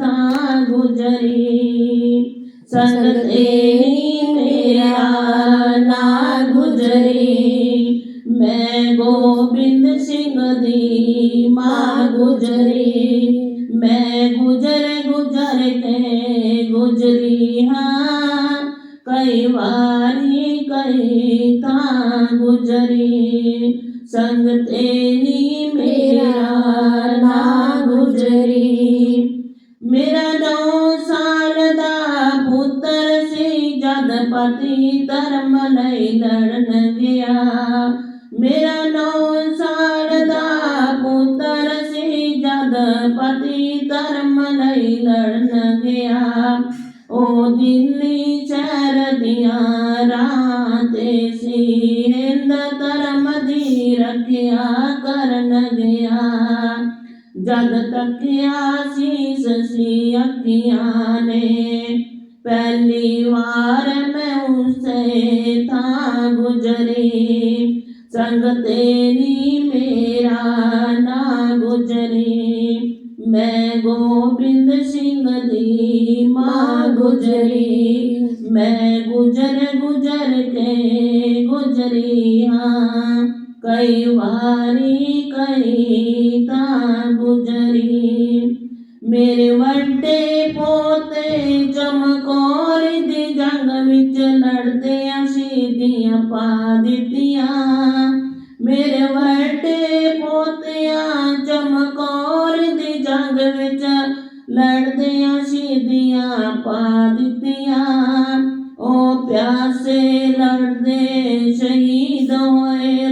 सा गुजरे। संग तेरी मेरा ना गुजरे। मैं गोविंद सिंह दी माँ गुजरे। मैं गुजर गुजर के गुजरी हाँ। कई बारी कई का गुजरी। संग तेरी मेरा ना गुजरी। ਮੇਰਾ ਨੌ ਸਾਲ ਦਾ ਪੁੱਤਰ ਸੀ, ਜਦ ਪਤੀ ਧਰਮ ਲਈ ਲੜਨ ਗਿਆ। ਮੇਰਾ ਨੌ ਸਾਲ ਦਾ ਪੁੱਤਰ ਸੀ, ਜਦ ਪਤੀ ਧਰਮ ਲਈ ਲੜਨ ਗਿਆ। ਉਹ ਦਿੱਲੀ ਸ਼ਹਿਰ ਦੀਆਂ ਰਾਹਾਂ ਤੇ ਸੀ ਹਿੰਦ ਧਰਮ ਦੀ ਰੱਖਿਆ ਜਦ ਤੱਕਿਆ ਸੀਸ ਸੀ ਅੱਖੀਆਂ ਨੇ ਪਹਿਲੀ ਵਾਰ ਮੈਂ ਉਸੇ ਥਾਂ ਗੁਜਰੀ ਸੰਗ ਤੇਰੀ ਮੇਰਾ ਨਾ ਗੁਜਰੀ ਮੈਂ ਗੋਬਿੰਦ ਸਿੰਘ ਦੀ ਮਾਂ ਗੁਜਰੀ ਮੈਂ ਗੁਜਰ ਗੁਜਰ ਕੇ ਗੁਜਰੀ ਹਾਂ कई वारी, कई ता गुजरी मेरे वड्डे पोते चमकौर दी जंग विच लड़दे शहीदियाँ पा दित्तियाँ मेरे वड्डे पोतियाँ चमकौर दी जंग विच लड़दे शहीदियाँ पा दिया ओ प्यासे लड़दे शहीद होए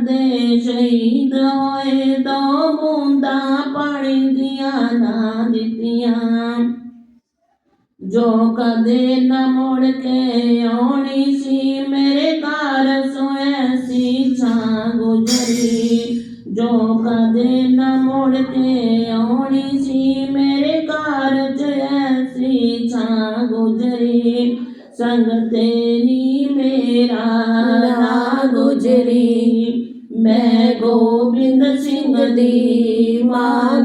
ਦੇ ਸ਼ਹੀਦ ਹੋਏ ਦੋ ਬੂੰਦਾਂ ਪਾਣੀ ਦੀਆਂ ਨਾ ਦਿੱਤੀਆਂ। ਜੋ ਕਦੇ ਨਾ ਮੁੜ ਕੇ ਆਉਣੀ ਸੀ, ਮੇਰੇ ਘਰ ਸੋਏ ਸੀ ਛਾਂ ਗੁਜਰੀ। ਜੋ ਕਦੇ ਨਾ ਮੁੜ ਕੇ ਆਉਣੀ ਸੀ, ਮੇਰੇ ਘਰ ਚ ਐਸੀ ਛਾਂ ਗੁਜਰੀ। ਸੰਗ ਤੇਰੀ ਮੇਰਾ ਨਾ ਗੁਜਰੀ। गोविंद सिंह दी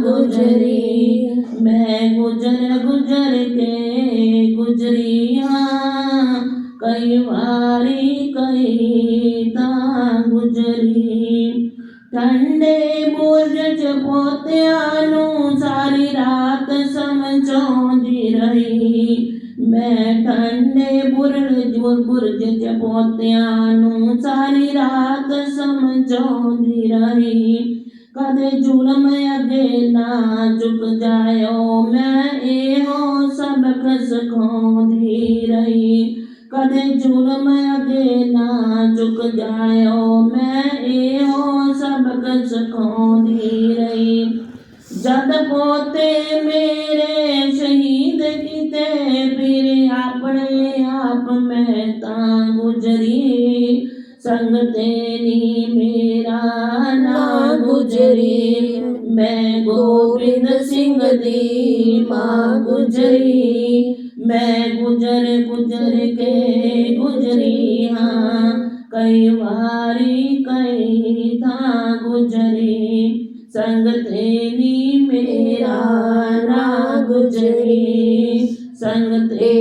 गुजरी मैं गुजर गुजर के गुजरी कई बारी कई ता गुजरी। ठंडे बोझ च पोतियानु, सारी रात समझौंदी रही। ਬੁਰਜ ਚ ਪੋਤਿਆਂ ਨੂੰ ਸਾਰੀ ਰਾਤ ਸਮਝਾਉਂਦੀ ਰਹੀ। ਕਦੇ ਜ਼ੁਲਮ ਅਗੇ ਨਾ ਝੁਕ ਜਾਇਓ, ਮੈਂ ਇਹੋ ਸਬਕ ਸਿਖਾਉਂਦੀ ਰਹੀ। ਕਦੇ ਜ਼ੁਲਮ ਅਗੇ ਨਾ ਝੁਕ ਜਾਇਓ, ਮੈਂ गुजरी मैं गोविंद सिंह दी माँ गुजरी मैं गुजर गुजर के गुजरी हाँ कई बारी कई था गुजरी। संग तेरी मेरा ना गुजरी संग तेरी